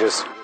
just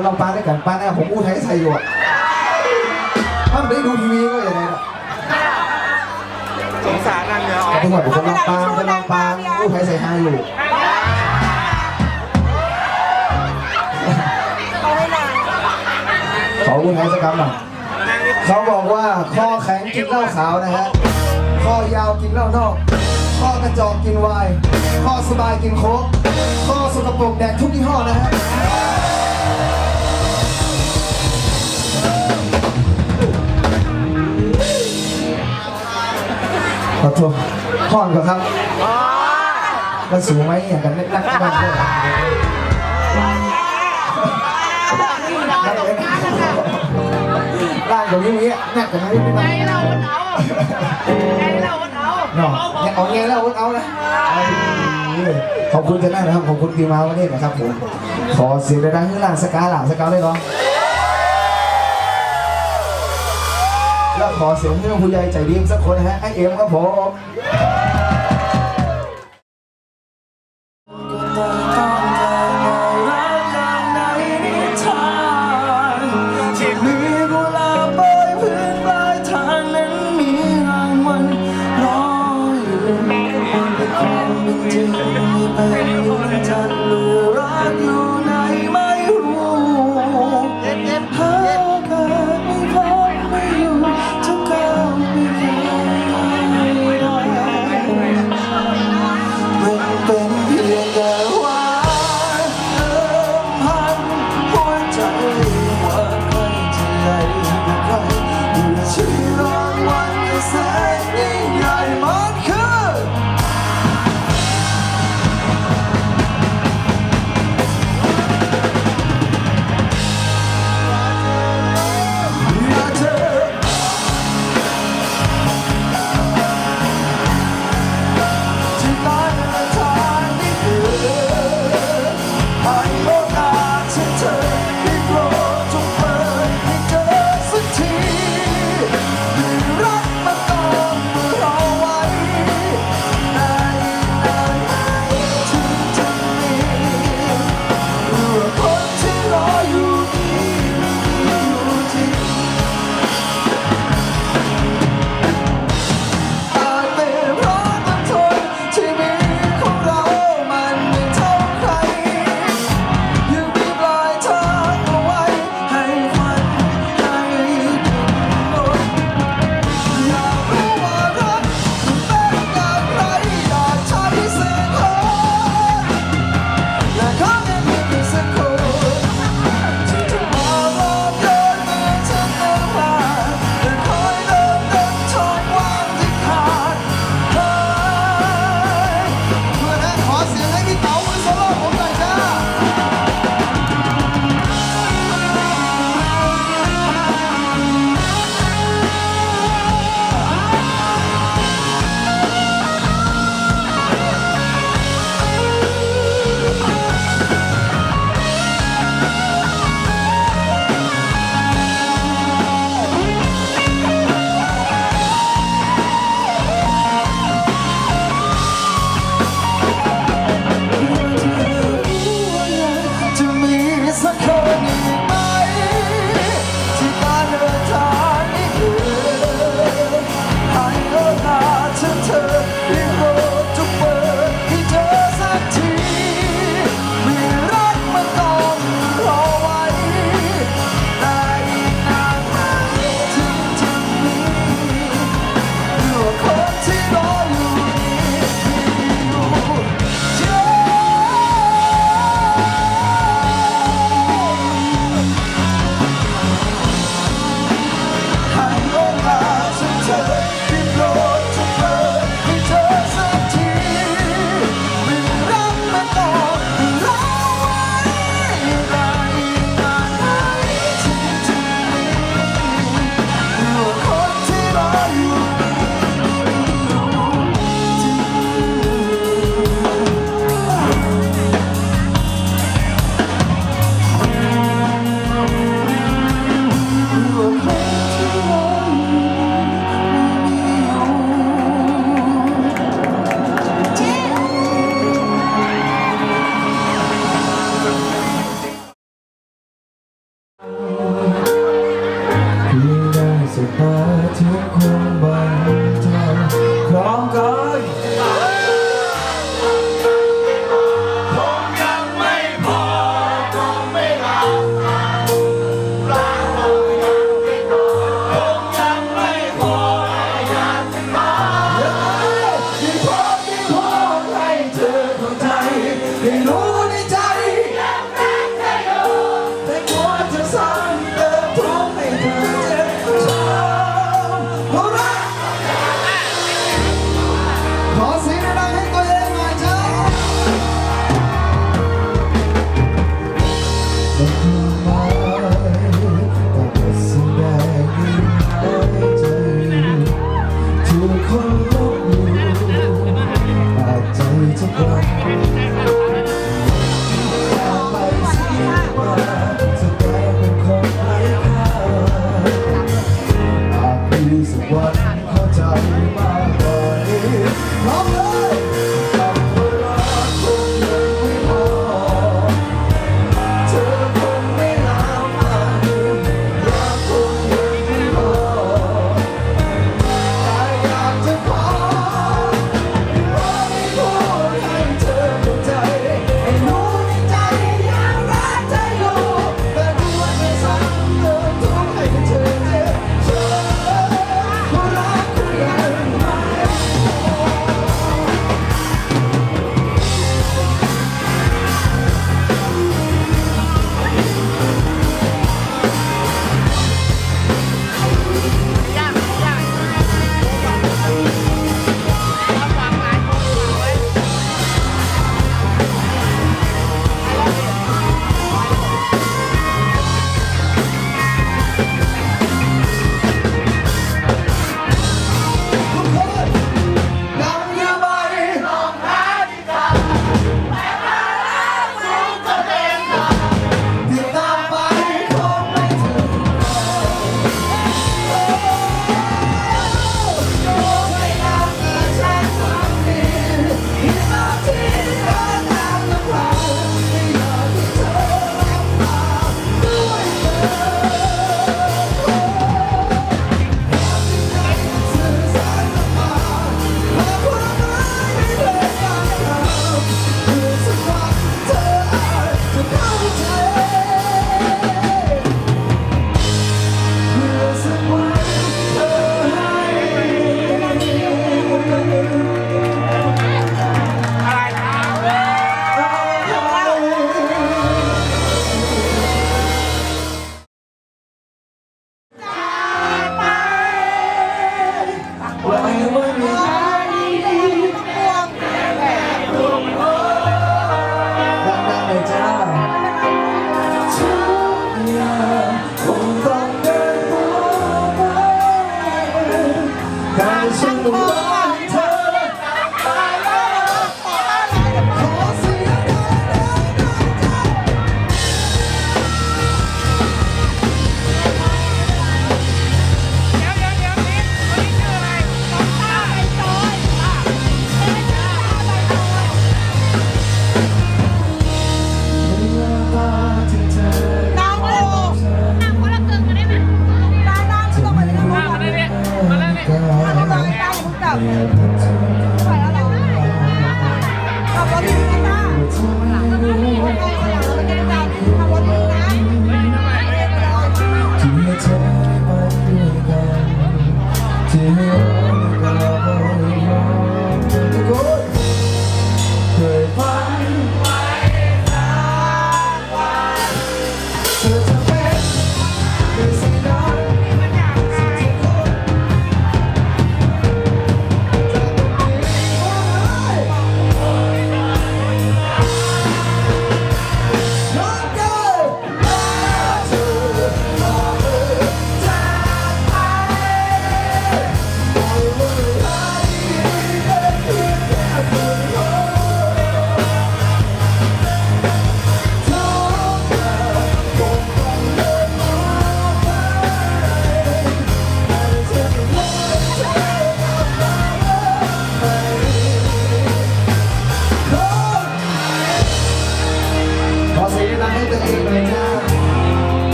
คนลำปางด้วยกันป้าแน่ผมอู้ไทยใส่อยู่อะถ้าไม่ได้ดูทีวีก็อย่างไรล่ะสงสารนางเหนือออกทุกคนเป็นคนลำปางเป็นลำปางอู้ไทยใส่ฮาอยู่เอาให้นางขออู้ไทยสักคำหน่อยนางนี่เขาบอกว่าข้อแข็งกินเหล้าขาวนะฮะข้อยาวกินเหล้านอก ข้อกระจอกกินไวน์ข้อสบายกินโค้กข้อสกปรกแดกทุกยี่ห้อนะฮะ ขอโทษห้อนก่อนครับมันสูงไหมอย่างกันเล็กนักบ้างด้วยนักเนะร่างของนี้มีนักกันนี้ไม่ได้เราเอาเนาะเนี่ยเอาเงี้ยแล้วเอาเอานะขอบคุณจะได้นะครับ ขอบคุณทีมมาวันนี้นะครับผม ขอเสียงดังๆข้างล่างสกาหลังสกาได้หรอ แล้วขอเสียงเพื่อนผู้ใหญ่ใจดีสักคนนะฮะไอเอ็มครับผม